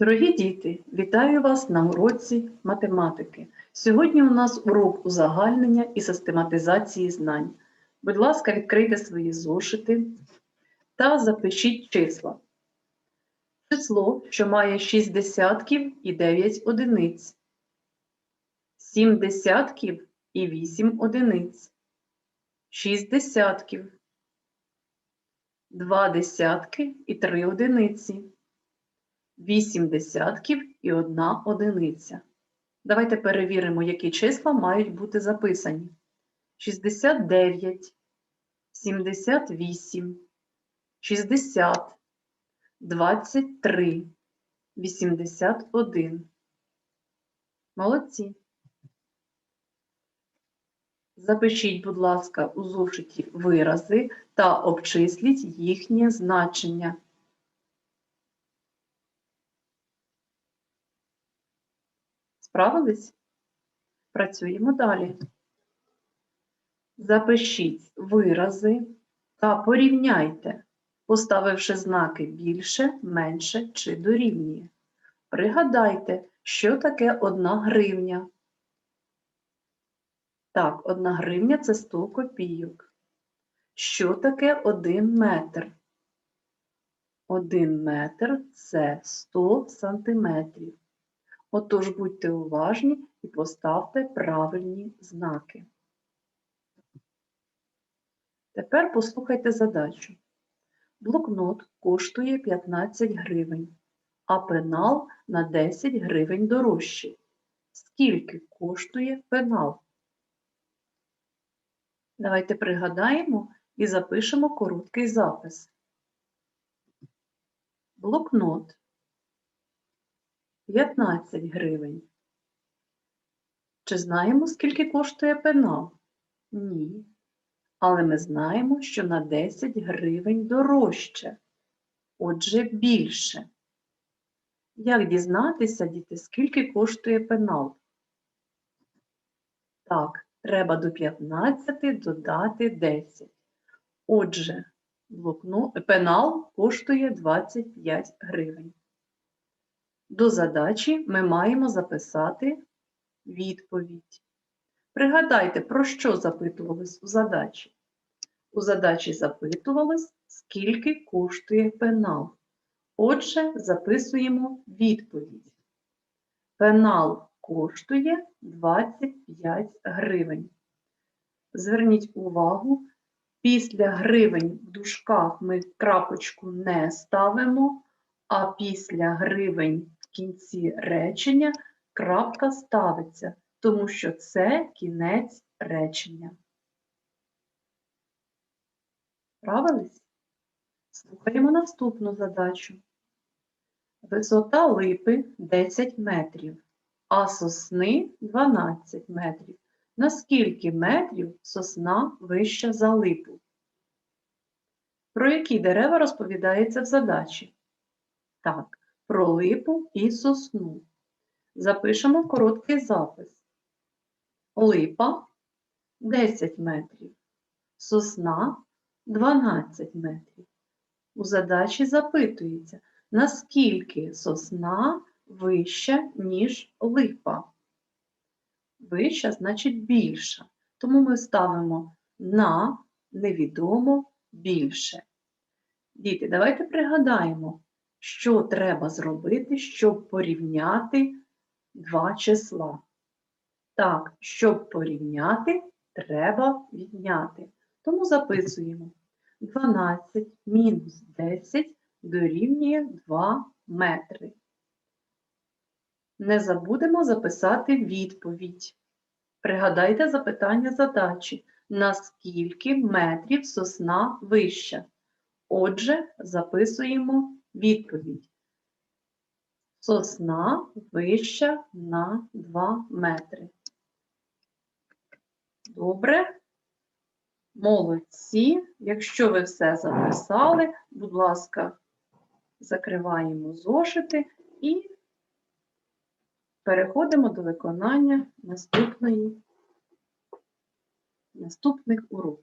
Дорогі діти, вітаю вас на уроці математики. Сьогодні у нас урок узагальнення і систематизації знань. Будь ласка, відкрийте свої зошити та запишіть числа. Число, що має 6 десятків і 9 одиниць, 7 десятків і 8 одиниць, 6 десятків, 2 десятки і 3 одиниці. 8 десятків і 1 одиниця. Давайте перевіримо, які числа мають бути записані. 69, 78, 60, 23, 81. Молодці. Запишіть, будь ласка, у зошиті вирази та обчисліть їхнє значення. Справились? Працюємо далі. Запишіть вирази та порівняйте, поставивши знаки більше, менше чи дорівнює. Пригадайте, що таке одна гривня. Так, одна гривня це 100 копійок. Що таке один метр? Один метр це 100 сантиметрів. Отож будьте уважні і поставте правильні знаки. Тепер послухайте задачу. Блокнот коштує 15 гривень, а пенал на 10 гривень дорожчий. Скільки коштує пенал? Давайте пригадаємо і запишемо короткий запис. Блокнот 15 гривень. Чи знаємо, скільки коштує пенал? Ні. Але ми знаємо, що на 10 гривень дорожче. Отже, більше. Як дізнатися, діти, скільки коштує пенал? Так, треба до 15 додати 10. Отже, блокнот, пенал коштує 25 гривень. До задачі ми маємо записати відповідь. Пригадайте, про що запитувалось у задачі? У задачі запитувалось, скільки коштує пенал. Отже, записуємо відповідь. Пенал коштує 25 гривень. Зверніть увагу, після гривень в дужках ми крапочку не ставимо, а після гривень кінці речення крапка ставиться, тому що це кінець речення. Справились? Слухаємо наступну задачу. Висота липи 10 метрів, а сосни 12 метрів. На скільки метрів сосна вища за липу? Про які дерева розповідається в задачі? Так, про липу і сосну. Запишемо короткий запис. Липа 10 метрів, сосна 12 метрів. У задачі запитується, наскільки сосна вища, ніж липа. Вища значить більша. Тому ми ставимо на невідомо більше. Діти, давайте пригадаємо, що треба зробити, щоб порівняти два числа. Так, щоб порівняти, треба відняти. Тому записуємо 12 мінус 10 дорівнює 2 метри. Не забудемо записати відповідь. Пригадайте запитання задачі. Наскільки метрів сосна вища? Отже, записуємо відповідь. Сосна вища на 2 метри. Добре. Молодці. Якщо ви все записали, будь ласка, закриваємо зошити і переходимо до виконання наступної, наступних уроків.